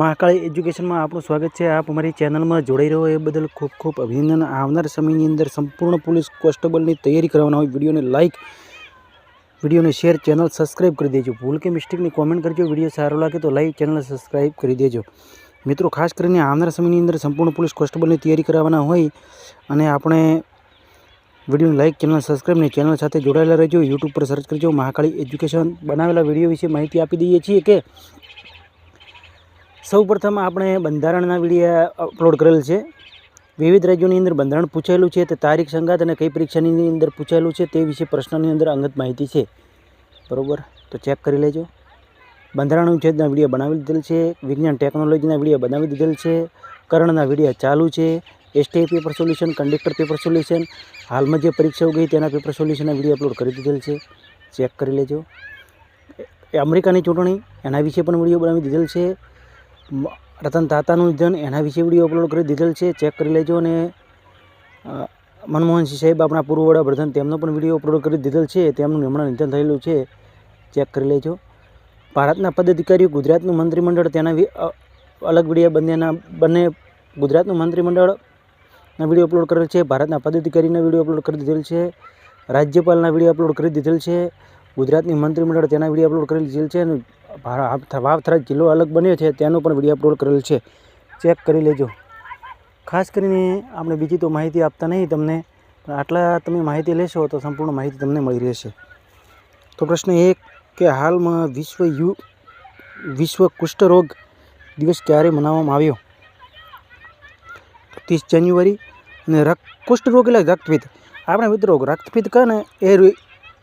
મહાકાળી એજ્યુકેશનમાં આપનું સ્વાગત છે. આપ અમારી ચેનલમાં જોડાઈ રહ્યો એ બદલ ખૂબ ખૂબ અભિનંદન. આવનાર સમયની અંદર સંપૂર્ણ પોલીસ કોન્સ્ટેબલની તૈયારી કરવાના હોય વિડીયોને લાઇક વિડીયોને શેર, ચેનલ સબસ્ક્રાઈબ કરી દેજો. ભૂલ કે મિસ્ટેકની કોમેન્ટ કરજો. વીડિયો સારો લાગે તો લાઈવ ચેનલ સબસ્ક્રાઈબ કરી દેજો. મિત્રો, ખાસ કરીને આવનાર સમયની અંદર સંપૂર્ણ પોલીસ કોન્સ્ટેબલની તૈયારી કરાવવાના હોય અને આપણે વિડીયોને લાઇક ચેનલ સબસ્ક્રાઇબ ને ચેનલ સાથે જોડાયેલા રહેજો. યુટ્યુબ પર સર્ચ કરજો. મહાકાળી એજ્યુકેશન બનાવેલા વીડિયો વિશે માહિતી આપી દઈએ છીએ કે સૌ પ્રથમ આપણે બંધારણના વીડિયો અપલોડ કરેલ છે. વિવિધ રાજ્યોની અંદર બંધારણ પૂછાયેલું છે તે તારીખ, સંગાત અને કઈ પરીક્ષાની અંદર પૂછાયેલું છે તે વિશે પ્રશ્નની અંદર અંગત માહિતી છે. બરાબર? તો ચેક કરી લેજો. બંધારણ ઉચ્છેદના વીડિયો બનાવી દીધેલ છે, વિજ્ઞાન ટેકનોલોજીના વીડિયો બનાવી દીધેલ છે, કર્ણના વીડિયો ચાલુ છે ST paper solution, conductor paper solution, હાલમાં જે પરીક્ષાઓ ગઈ તેના પેપર સોલ્યુશનના વીડિયો અપલોડ કરી દીધેલ છે. ચેક કરી લેજો. અમેરિકાની ચૂંટણી, એના વિશે પણ વીડિયો બનાવી દીધેલ છે. રતન તાતાનું નિધન એના વિશે વીડિયો અપલોડ કરી દીધેલ છે. ચેક કરી લેજો અને મનમોહનસિંહ સાહેબ આપણા પૂર્વ વડાપ્રધાન, તેમનો પણ વીડિયો અપલોડ કરી દીધેલ છે. તેમનું હમણાં નિધન થયેલું છે. ચેક કરી લેજો. ભારતના પદાધિકારીઓ, ગુજરાતનું મંત્રીમંડળ, તેના અલગ વીડિયો બંનેના, બંને ગુજરાતનું મંત્રીમંડળના વીડિયો અપલોડ કરેલ છે. ભારતના પદાધિકારીના વીડિયો અપલોડ કરી દીધેલ છે. રાજ્યપાલના વીડિયો અપલોડ કરી દીધેલ છે. ગુજરાતની મંત્રીમંડળ તેના વીડિયો અપલોડ કરી દીધેલ છે અને વાવથરા જિલ્લો અલગ બન્યો છે, તેનો પણ વીડિયો અપલોડ કરેલ છે. ચેક કરી લેજો. ખાસ કરીને આપણે બીજી તો માહિતી આપતા નહીં તમને, પણ આટલા તમે માહિતી લેશો તો સંપૂર્ણ માહિતી તમને મળી રહેશે. તો પ્રશ્ન એક કે હાલમાં વિશ્વ યુ વિશ્વ કુષ્ઠરોગ દિવસ ક્યારે મનાવવામાં આવ્યો? ત્રીસ જાન્યુઆરી અને રક્ત કુષ્ઠરોગ એટલે રક્તપિત્ત. આપણે મિત્રો, રક્તપિત્ત કહે ને એ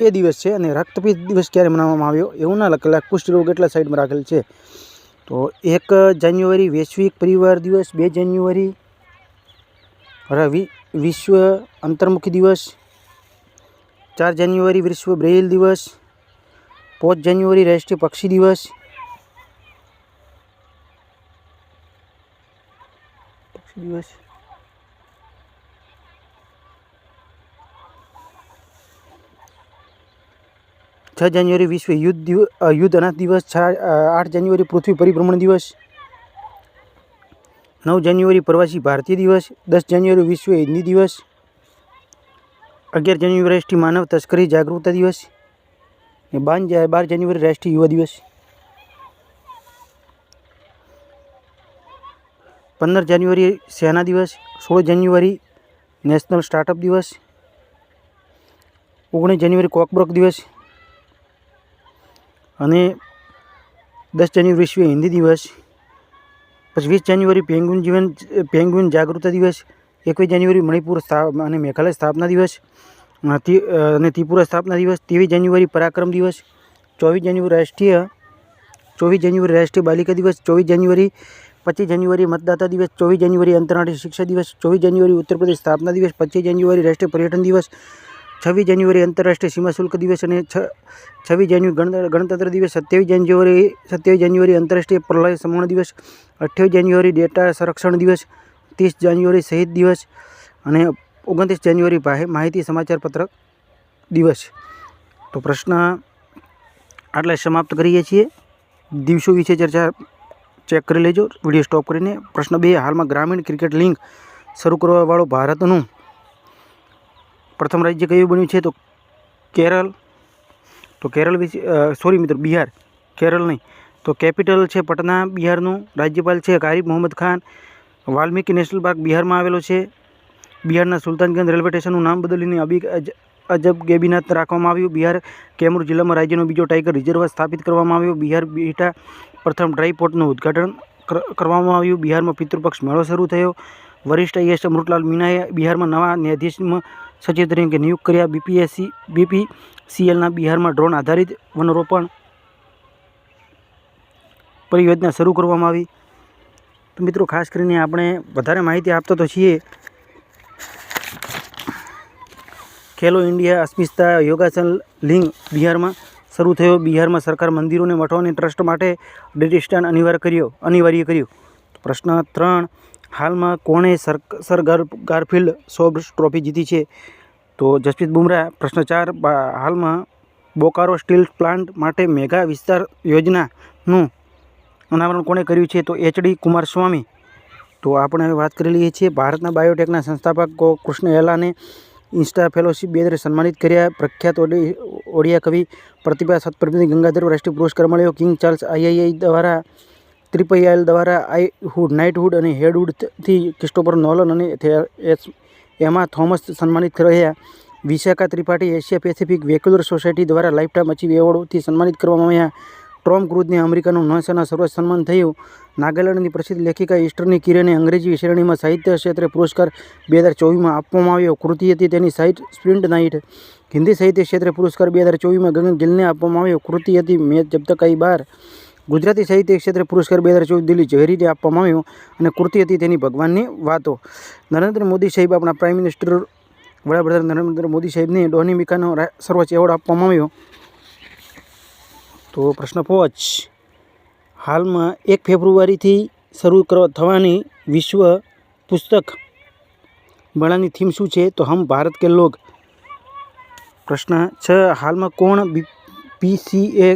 એ દિવસ છે અને રક્તપિત દિવસ ક્યારે મનાવવામાં આવ્યો? એવું ના લખેલા કુષ્ઠરોગ એટલા સાઈડમાં રાખેલ છે. તો એક જાન્યુઆરી વૈશ્વિક પરિવાર દિવસ, બે જાન્યુઆરી વિશ્વ અંતર્મુખી દિવસ, ચાર જાન્યુઆરી વિશ્વ બ્રેઇલ દિવસ, પાંચ જાન્યુઆરી રાષ્ટ્રીય પક્ષી દિવસ પક્ષી દિવસ. છ જાન્યુઆરી વિશ્વ યુદ્ધ યુદ્ધ અનાથ દિવસ છ આઠ જાન્યુઆરી પૃથ્વી પરિભ્રમણ દિવસ, નવ જાન્યુઆરી પ્રવાસી ભારતીય દિવસ, દસ જાન્યુઆરી વિશ્વ હિન્દી દિવસ, અગિયાર જાન્યુઆરી રાષ્ટ્રીય માનવ તસ્કરી જાગૃતતા દિવસ ને બાર બાર જાન્યુઆરી રાષ્ટ્રીય યુવા દિવસ. પંદર જાન્યુઆરી સેના દિવસ, સોળ જાન્યુઆરી નેશનલ સ્ટાર્ટઅપ દિવસ, ઓગણીસ જાન્યુઆરી કોકબ્રોક દિવસ અને દસ જાન્યુઆરી વિશ્વ હિન્દી દિવસ, પછી વીસ જાન્યુઆરી પેંગ્વિન જીવન પેંગ્વિન જાગૃતતા દિવસ, એકવીસ જાન્યુઆરી મણિપુર સ્થાપ, અને મેઘાલય સ્થાપના દિવસ અને ત્રિપુરા સ્થાપના દિવસ, ત્રેવીસ જાન્યુઆરી પરાક્રમ દિવસ, ચોવીસ જાન્યુઆરી રાષ્ટ્રીય, ચોવીસ જાન્યુઆરી રાષ્ટ્રીય બાલિકા દિવસ, ચોવીસ જાન્યુઆરી પચીસ જાન્યુઆરી મતદાતા દિવસ, ચોવીસ જાન્યુઆરી આંતરરાષ્ટ્રીય શિક્ષા દિવસ, ચોવીસ જાન્યુઆરી ઉત્તર પ્રદેશ સ્થાપના દિવસ, પચીસ જાન્યુઆરી રાષ્ટ્રીય પર્યટન દિવસ છવ્વીસ જાન્યુઆરી આંતરરાષ્ટ્રીય સીમા શુલ્ક દિવસ અને છવ્વીસ જાન્યુઆરી ગણ ગણતંત્ર દિવસ, સત્યાવીસ જાન્યુઆરી સત્યાવીસ જાન્યુઆરી આંતરરાષ્ટ્રીય પ્રલય સમરણ દિવસ, અઠ્યાવીસ જાન્યુઆરી ડેટા સંરક્ષણ દિવસ, ત્રીસ જાન્યુઆરી શહીદ દિવસ અને ઓગણત્રીસ જાન્યુઆરી પાસે માહિતી સમાચાર પત્રક દિવસ. તો પ્રશ્ન આટલે સમાપ્ત કરીએ છીએ. દિવસો વિશે ચર્ચા ચેક કરી લેજો. વીડિયો સ્ટોપ કરીને. પ્રશ્ન બે, હાલમાં ગ્રામીણ ક્રિકેટ લીગ શરૂ કરવાવાળો ભારતનું પ્રથમ રાજ્ય કયું બન્યું છે? તો કેરળ. તો કેરળ વિશે સોરી મિત્રો, બિહાર. કેરળ નહીં. તો કેપિટલ છે પટના, બિહારનું. રાજ્યપાલ છે કારિબ મોહમ્મદ ખાન. વાલ્મીકી નેશનલ પાર્ક બિહારમાં આવેલો છે. બિહારના સુલતાનગંજ રેલવે સ્ટેશનનું નામ બદલીને અબી અજબ ગેબીનાથ રાખવામાં આવ્યું. બિહાર, કેમૂર જિલ્લામાં રાજ્યનો બીજો ટાઈગર રિઝર્વ સ્થાપિત કરવામાં આવ્યો. બિહાર બીટા પ્રથમ ડ્રાઈપોર્ટનું ઉદ્ઘાટન કરવામાં આવ્યું. બિહારમાં પિતૃપક્ષ મેળો શરૂ થયો. વરિષ્ઠ આઈએસ અમૃતલાલ મીનાએ બિહારમાં નવા ન્યાયાધીશમાં સચિવ તરીકે નિયુક્ત કર્યા. બીપીએસસી બીપીસીએલના બિહારમાં ડ્રોન આધારિત વનરોપણ પરિયોજના શરૂ કરવામાં આવી. તો મિત્રો, ખાસ કરીને આપણે વધારે માહિતી આપતા તો છીએ. ખેલો ઇન્ડિયા અસ્મિતા યોગાસન લિંગ બિહારમાં શરૂ થયો. બિહારમાં સરકાર મંદિરોને મઠો અને ટ્રસ્ટ માટે ડેટી અનિવાર્ય કર્યો, અનિવાર્ય કર્યું. પ્રશ્ન ત્રણ, હાલમાં કોણે sir sir Garfield Sobers trophy જીતી છે? તો જસપ્રીત બુમરાહ, પ્રશ્ન ચાર હાલમાં બોકારો સ્ટીલ પ્લાન્ટ માટે મેગા વિસ્તાર યોજનાનું અનાવરણ કોણે કર્યું છે? તો એચડી કુમારસ્વામી. તો આપણે હવે વાત કરી લઈએ છીએ ભારતના બાયોટેકના સંસ્થાપક કૃષ્ણ એલાને ઇન્સ્ટા ફેલોશિપ બે હજાર સન્માનિત કર્યા. પ્રખ્યાત ઓડી, ઓડિયા કવિ પ્રતિભા સત્પ્રતિનિધિ ગંગાધર રાષ્ટ્રીય પુરસ્કાર મળ્યો. કિંગ ચાર્લ્સ આઈઆઈઆઈ દ્વારા ત્રિપૈયાલ દ્વારા આઈ હુડ નાઇટહુડ અને હેડવુડથી ક્રિસ્ટોફર નોલન અને એમાં થોમસ સન્માનિત રહ્યા. Vishakha Tripathi Asia Pacific vascular society દ્વારા લાઇફટાઇમ અચીવ એવોર્ડથી સન્માનિત કરવામાં આવ્યા. ટોમ ક્રુઝને અમેરિકાનું નૌસેના સર્વોચ્ચ સન્માન થયું. નાગાલેન્ડની પ્રસિદ્ધ લેખિકા ઈસ્ટરની કિરણે અંગ્રેજી શ્રેણીમાં સાહિત્ય ક્ષેત્રે પુરસ્કાર બે હજાર ચોવીસમાં આપવામાં આવ્યો. કૃતિ હતી તેની સાઇટ સ્પ્રિન્ટ નાઇટ. હિન્દી સાહિત્ય ક્ષેત્રે પુરસ્કાર બે હજાર ચોવીસમાં ગગન ગિલને આપવામાં આવ્યો. કૃતિ હતી મેં જબ તક આઈ બાર. ગુજરાતી સાહિત્ય ક્ષેત્રે પુરસ્કાર બે હજાર ચોવીસ દિલ્હી જહેરીને આપવામાં આવ્યો અને કૃતિ હતી તેની ભગવાનની વાતો. નરેન્દ્ર મોદી સાહેબ આપણા પ્રાઇમ મિનિસ્ટર વડાપ્રધાન નરેન્દ્ર મોદી સાહેબને ડોનિમિકાનો સર્વોચ્ચ એવોર્ડ આપવામાં આવ્યો. તો પ્રશ્ન પાંચ. હાલમાં એક ફેબ્રુઆરીથી શરૂ કરવા થવાની વિશ્વ પુસ્તક મેળાની થીમ શું છે? તો હમ ભારત કે લોગ. પ્રશ્ન છ. હાલમાં કોણ બી પીસીએ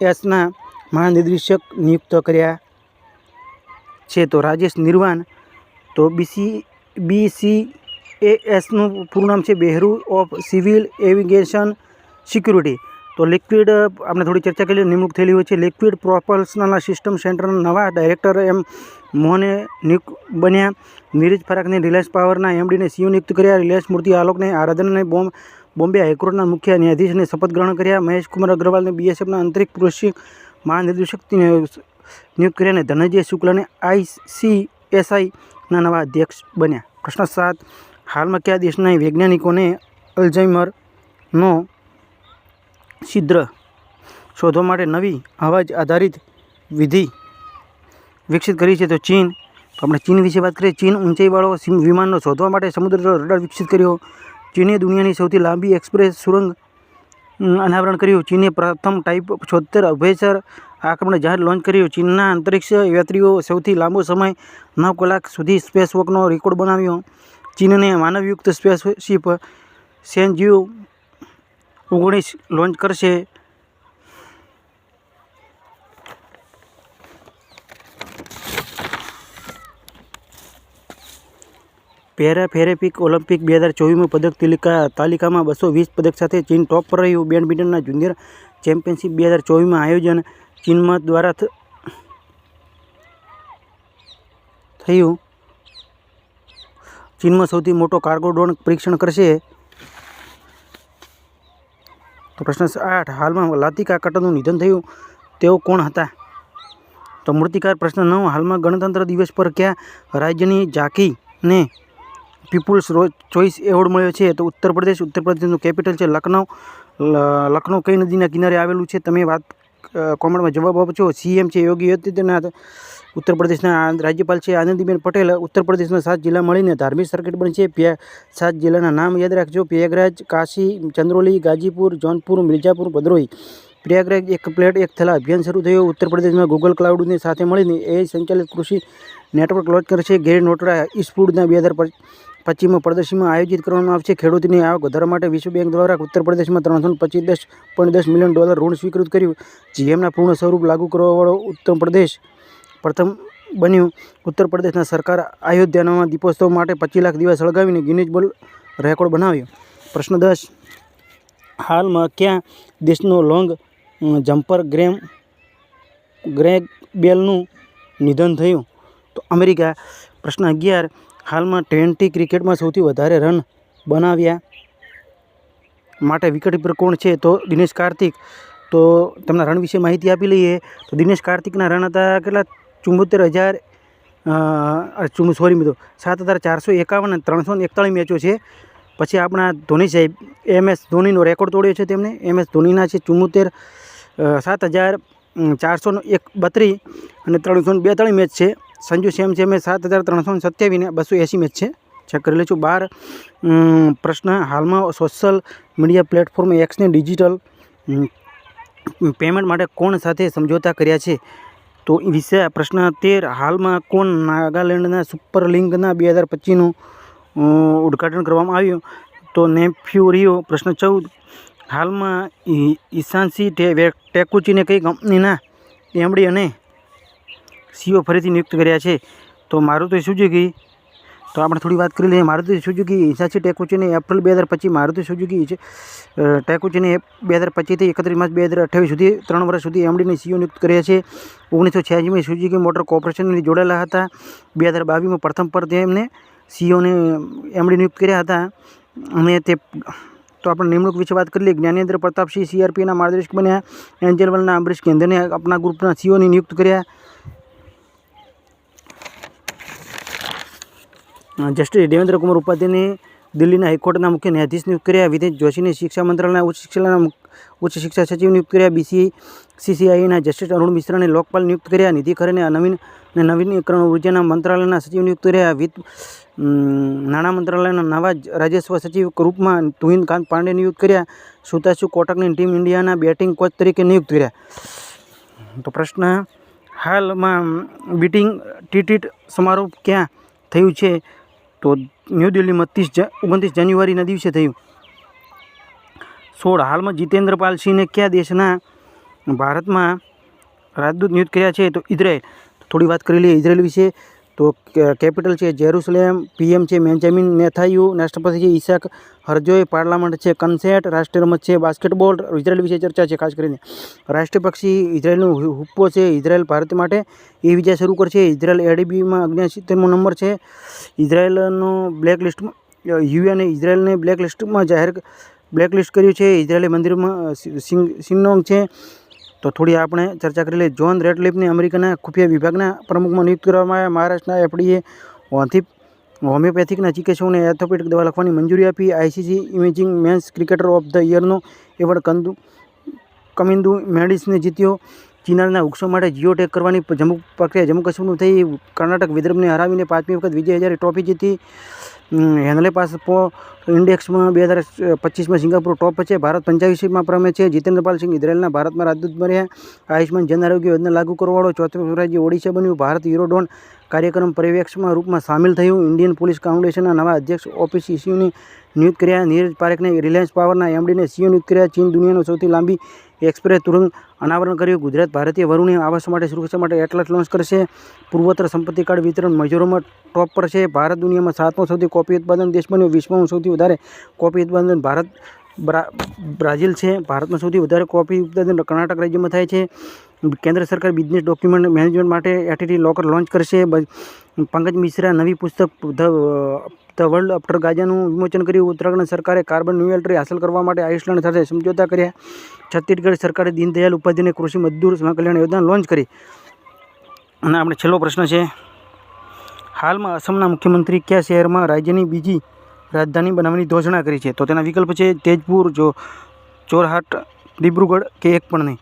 એસના મહાનિર્દેશક નિયુક્ત કર્યા છે. તો રાજેશ નિર્વાણ, તો બીસી બીસી એસનું પૂરું નામ છે bureau of civil aviation security. તો લિક્વિડ, આપણે થોડી ચર્ચા કરી, નિમણૂક થયેલી હોય છે. લિક્વિડ પ્રોપલ્સનલ સિસ્ટમ સેન્ટરના નવા ડાયરેક્ટર એમ મોહને નિયુક્ત બન્યા. નીરજ ફરાકને રિલાયન્સ પાવરના એમડીને સીઓ નિયુક્ત કર્યા. રિલાયન્સ મૂર્તિ આલોકને આરાધનને બોમ્બ, બોમ્બે હાઈકોર્ટના મુખ્ય ન્યાયાધીશને શપથ ગ્રહણ કર્યા. મહેશ કુમાર અગ્રવાલને બીએસએફના આંતરિક કૃષિ મહાનિર્દેશક નિયુક્ત કર્યા અને ધનંજય શુક્લને આઈસીએસઆઈના નવા અધ્યક્ષ બન્યા. પ્રશ્ન સાત, હાલમાં કયા દેશના વૈજ્ઞાનિકોને અલ્ઝાઇમરનો છિદ્ર શોધવા માટે નવી અવાજ આધારિત વિધિ વિકસિત કરી છે? તો ચીન આપણે ચીન વિશે વાત કરીએ. ચીન ઊંચાઈવાળો વિમાનનો શોધવા માટે સમુદ્ર રડાર વિકસિત કર્યો. ચીને દુનિયાની સૌથી લાંબી એક્સપ્રેસ સુરંગ અનાવરણ કર્યું. ચીને પ્રથમ ટાઈપ છોતેર અભયચર આક્રમણ જાહેર લોન્ચ કર્યું. ચીનના અંતરિક્ષ યાત્રીઓ સૌથી લાંબો સમય નવ કલાક સુધી સ્પેસ વોકનો રેકોર્ડ બનાવ્યો. ચીનને માનવયુક્ત સ્પેસશિપ સેન્જ્યુ ઓગણીસ લોન્ચ કરશે. પેરા ફેરેપિક ઓલિમ્પિક બે હજાર ચોવીસમાં પદક તાલિકા તાલિકામાં બસો વીસ પદક સાથે ચીન ટોપ પર રહ્યું. બેડમિન્ટનના જુનિયર ચેમ્પિયનશિપ બે હજાર ચોવીસમાં આયોજન ચીનમાં દ્વારા થયું. ચીનમાં સૌથી મોટો કાર્ગો ડ્રોન પરીક્ષણ કરશે. તો પ્રશ્ન આઠ, હાલમાં લાતિકા કટનનું નિધન થયું. તેઓ કોણ હતા? તો મૂર્તિકાર પ્રશ્ન નવ, હાલમાં ગણતંત્ર દિવસ પર કયા રાજ્યની ઝાંકીને પીપલ્સ ચોઇસ એવોર્ડ મળ્યો છે. તો ઉત્તર પ્રદેશ, ઉત્તર પ્રદેશનું કેપિટલ છે લખનઉ. લખનઉ કઈ નદીના કિનારે આવેલું છે? તમે વાત કોમેન્ટમાં જવાબ આપજો. સીએમ છે યોગી આદિત્યનાથ. ઉત્તર પ્રદેશના રાજ્યપાલ છે આનંદીબેન પટેલ. ઉત્તર પ્રદેશના સાત જિલ્લા મળીને ધાર્મિક સર્કિટ બનશે છે. સાત જિલ્લાના નામ યાદ રાખજો. પ્રયાગરાજ, કાશી, ચંદ્રોલી, ગાજીપુર, જૌનપુર મિર્જાપુર ભદ્રોઈ પ્રયાગરાજ એક પ્લેટ એક થેલા અભિયાન શરૂ થયું. ઉત્તર પ્રદેશમાં ગૂગલ ક્લાઉડની સાથે મળીને એ સંચાલિત કૃષિ નેટવર્ક લોન્ચ કરશે ગેરી નોટરા ઈસ્ફૂડના બે હજાર પચીસમાં પ્રદર્શનમાં આયોજિત કરવામાં આવશે. ખેડૂતની આવક વધારવા માટે વિશ્વ બેંક દ્વારા ઉત્તર પ્રદેશમાં ત્રણસો પચીસ દસ પોઈન્ટ દસ મિલિયન ડોલર ઋણ સ્વીકૃત કર્યું. જીએમના પૂર્ણ સ્વરૂપ લાગુ કરવાવાળો ઉત્તર પ્રદેશ પ્રથમ બન્યું. ઉત્તર પ્રદેશના સરકાર અયોધ્યાના દીપોત્સવ માટે પચીસ લાખ દિવસ સળગાવીને ગિનિજ બોલ રેકોર્ડ બનાવ્યો. પ્રશ્ન દસ. હાલમાં ક્યાં દેશનો લોંગ જમ્પર ગ્રેમ, ગ્રેગ બેલનું નિધન થયું? તો અમેરિકા. પ્રશ્ન અગિયાર. હાલમાં ટ્વેન્ટી ક્રિકેટમાં સૌથી વધારે રન બનાવ્યા માટે વિકેટ પર કોણ છે તો દિનેશ કાર્તિક. તો તેમના રન વિશે માહિતી આપી લઈએ. તો દિનેશ કાર્તિકના રન હતા કેટલા? ચુંબોતેર હજાર સોરી મિત્રો, સાત હજાર ચારસો એકાવન ત્રણસો એકતાળીસ મેચો છે. પછી આપણા ધોની સાહેબ એમ એસ ધોનીનો રેકોર્ડ તોડ્યો છે તેમણે. એમ એસ ધોનીના છે ચુંમોતેર સાત હજાર ચારસો એક, બત્રીસ અને ત્રણસો બેતાળીસ મેચ છે. સંજુ સેમ છે મેં સાત હજાર ત્રણસો ને સત્યાવીસને બસો એંસી મેચ છે. ચેક કરી લઈશું બાર પ્રશ્ન હાલમાં સોશિયલ મીડિયા પ્લેટફોર્મ એક્સને ડિજિટલ પેમેન્ટ માટે કોણ સાથે સમજોતા કર્યા છે? તો વિશે પ્રશ્ન તેર, હાલમાં કોણ નાગાલેન્ડના સુપર લિંગના બે હજાર પચીસનું ઉદ્ઘાટન કરવામાં આવ્યું? તો નેફ્યુ રિયો પ્રશ્ન ચૌદ, હાલમાં ઈ- ઈશાંશી ટે ટેકુચીને કઈ કંપનીના એમડી અને સીઓ ફરીથી નિયુક્ત કર્યા છે. તો મારુતિ સુઝુકી તો આપણે થોડી વાત કરી લઈએ. મારુતિ સુઝુકી હિસાચી ટેકુચીને એપ્રિલ બે હજાર પચીસ મારુતિ સુઝુકી છે. ટેકુચીને બે હજાર પચીસથી એકત્રીસ માર્ચ બે હજાર અઠ્યાવીસ સુધી, ત્રણ વર્ષ સુધી એમડીની સીઓ નિયુક્ત કર્યા છે. ઓગણીસો છ્યાસીમાં સુઝુકી મોટર કોર્પોરેશનની જોડાયેલા હતા. બે હજાર બાવીસમાં પ્રથમ પર તેમને સીઓને એમડી નિયુક્ત કર્યા હતા. અને તે, તો આપણે નિમણૂક વિશે વાત કરી લઈએ. જ્ઞાનેન્દ્ર પ્રતાપસિંહ સીઆરપીના માર્ગદર્શક બન્યા. એન્જલવલના અમરીશ કેન્દ્રને આપણા ગ્રુપના સીઓની નિયુક્ત કર્યા. જસ્ટિસ દેવેન્દ્ર કુમાર ઉપાધ્યાયને દિલ્હીના હાઈકોર્ટના મુખ્ય ન્યાયાધીશ નિયુક્ત કર્યા વિધિત જોશીને શિક્ષા મંત્રાલયના ઉચ્ચ શિક્ષણના ઉચ્ચ શિક્ષા સચિવ નિયુક્ત કર્યા બીસી સીસીઆઈના જસ્ટિસ અરુણ મિશ્રાને લોકપાલ નિયુક્ત કર્યા. નિધિ ખરેને નવીન અને નવીનીકરણ ઉર્જાના મંત્રાલયના સચિવ નિયુક્ત કર્યા. વિત્ત નાણાં મંત્રાલયના નવા રાજસ્વ સચિવ રૂપમાં તુહિનકાંત પાંડે નિયુક્ત કર્યા. સુતાશુ કોટકની ટીમ ઇન્ડિયાના બેટિંગ કોચ તરીકે નિયુક્ત કર્યા. તો પ્રશ્ન, હાલમાં બીટિંગ ટીટીટ સમારોહ ક્યાં થયું છે? તો ન્યૂ દિલ્હીમાં ત્રીસ ઓગણત્રીસ જાન્યુઆરીના દિવસે થયું. સોળ હાલમાં જીતેન્દ્ર પાલસિંહને કયા દેશના ભારતમાં રાજદૂત નિયુક્ત કર્યા છે તો ઇઝરાયલ. થોડી વાત કરી લઈએ ઇઝરાયલ વિશે. તો કેપિટલ છે જેરુસલેમ, પીએમ છે મેન્જામિન નેથાયુ રાષ્ટ્રપતિ છે ઈશાક હરજોય પાર્લામેન્ટ છે કન્સેટ રાષ્ટ્રીય રમત છે બાસ્કેટબોલ, ઇઝરાયલ વિશે ચર્ચા છે, ખાસ કરીને. રાષ્ટ્રીય પક્ષી ઇઝરાયલનું હુપ્પો છે ઇઝરાયલ ભારત માટે. એ વિઝા શરૂ કરશે. ઇઝરાયલ એડીબીમાં અગ્યાસીતેરમો નંબર છે. ઇઝરાયલનો બ્લેક લિસ્ટમાં યુએને ઇઝરાયલને બ્લેક લિસ્ટમાં જાહેર બ્લેક લિસ્ટ કર્યું છે. ઇઝરાયલી મંદિરમાં સિંગનોંગ છે. તો થોડી આપણે ચર્ચા કરી લઈએ. જોન રેડલિફને અમેરિકાના ખુફિયા વિભાગના પ્રમુખમાં નિયુક્ત કરવામાં આવ્યા. મહારાષ્ટ્રના એફડીએ હોથી હોમિયોપેથિકના ચિકિત્સકોને એથોપેટિક દવા લખવાની મંજૂરી આપી. ICC emerging men's cricketer of the યરનો award કંદુ કમિંદુ મેડિસને જીત્યો. ચિનારના વૃક્ષો માટે જીઓટેક કરવાની જમ્મુ પ્રક્રિયા જમ્મુ કાશ્મીરનું થઈ. કર્ણાટક વિદર્ભને હરાવીને પાંચમી વખત વિજય હજારે ટ્રોફી જીતી. હેનલે પાસ ઇન્ડેક્સમાં બે હજાર પચીસમાં સિંગાપુર ટોપ છે. ભારત પંચાવીસમાં પ્રમે છે. જીતેન્દ્રપાલ સિંહ ઇઝરાયલના ભારતમાં રાજદૂત બન્યા. આયુષ્માન જન આરોગ્ય યોજના લાગુ કરવાવાળો ચોથું રાજ્ય ઓડિશા બન્યું. ભારત યુરોડોન કાર્યક્રમ પરિવેક્ષમાં રૂપમાં સામેલ થયું. ઇન્ડિયન પોલીસ ફાઉન્ડેશનના નવા અધ્યક્ષ ઓફિસ સીઓની નિયુક્ત કર્યા. નીરજ પારેખને રિલાયન્સ પાવરના એમડીને સીઓ નિયુક્ત કર્યા. ચીન દુનિયાનો સૌથી લાંબી એક્સપ્રેસ તુરંગ અનાવરણ કર્યું. ગુજરાત ભારતીય વરુણે આવાસ માટે સુરક્ષા માટે એટલાસ લોન્ચ કરશે. પૂર્વોત્તર સંપત્તિ કાર્ડ વિતરણ મિઝોરમમાં ટોપ પર છે. ભારત દુનિયામાં સાતમો સૌથી કોફી ઉત્પાદન દેશ બન્યો. વિશ્વમાં સૌથી વધારે કોફી ઉત્પાદન ભારત, બ્રા, બ્રાઝિલ છે. ભારતમાં સૌથી વધારે કોફી ઉત્પાદન કર્ણાટક રાજ્યમાં થાય છે. કેન્દ્ર સરકાર બિઝનેસ ડોક્યુમેન્ટ મેનેજમેન્ટ માટે એટીટી લોકર લોન્ચ કરશે. પંકજ મિશ્રા નવી પુસ્તક ધ વર્લ્ડ અફ્ટર ગાજાનું વિમોચન કર્યું. ઉત્તરાખંડ સરકારે કાર્બન ન્યુટ્રલ હાંસલ કરવા માટે આઇસલેન્ડ સાથે સમજોતા કર્યા. છત્તીસગઢ સરકારે દીનદયાલ ઉપાધ્યાયને કૃષિ મજદૂર કલ્યાણ યોજના લોન્ચ કરી. અને આપણે છેલ્લો પ્રશ્ન છે. હાલમાં અસમના મુખ્યમંત્રી કયા શહેરમાં રાજ્યની બીજી રાજધાની બનાવવાની ઘોષણા કરી છે? તો તેના વિકલ્પ છે તેજપુર, જો, ચોરહાટ ડિબ્રુગઢ કે એક પણ નહીં.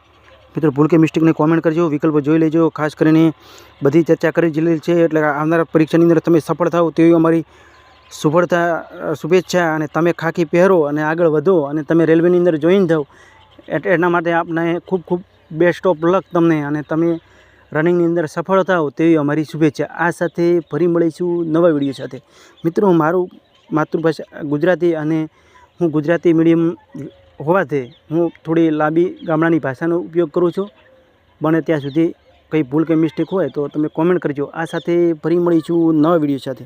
મિત્રો ભૂલ કે મિસ્ટેકને કોમેન્ટ કરજો, વિકલ્પો જોઈ લેજો. ખાસ કરીને બધી ચર્ચા કરી લીધી છે, એટલે આવનારા પરીક્ષાની અંદર તમે સફળ થાઓ તેવી અમારી સફળતા શુભેચ્છા અને તમે ખાખી પહેરો અને આગળ વધો અને તમે રેલવેની અંદર જોઈન થાઓ એના માટે આપને ખૂબ ખૂબ બેસ્ટ ઓફ લક તમને અને તમે રનિંગની અંદર સફળ થાઓ તેવી અમારી શુભેચ્છા. આ સાથે ફરી મળીશું નવા વીડિયો સાથે. મિત્રો, મારું માતૃભાષા ગુજરાતી અને હું ગુજરાતી મીડિયમ હોવાથી હું થોડી લાંબી ગામડાની ભાષાનો ઉપયોગ કરું છું. બને ત્યાં સુધી કંઈ ભૂલ કે મિસ્ટેક હોય તો તમે કોમેન્ટ કરજો. આ સાથે ફરી મળીશું નવા વીડિયો સાથે.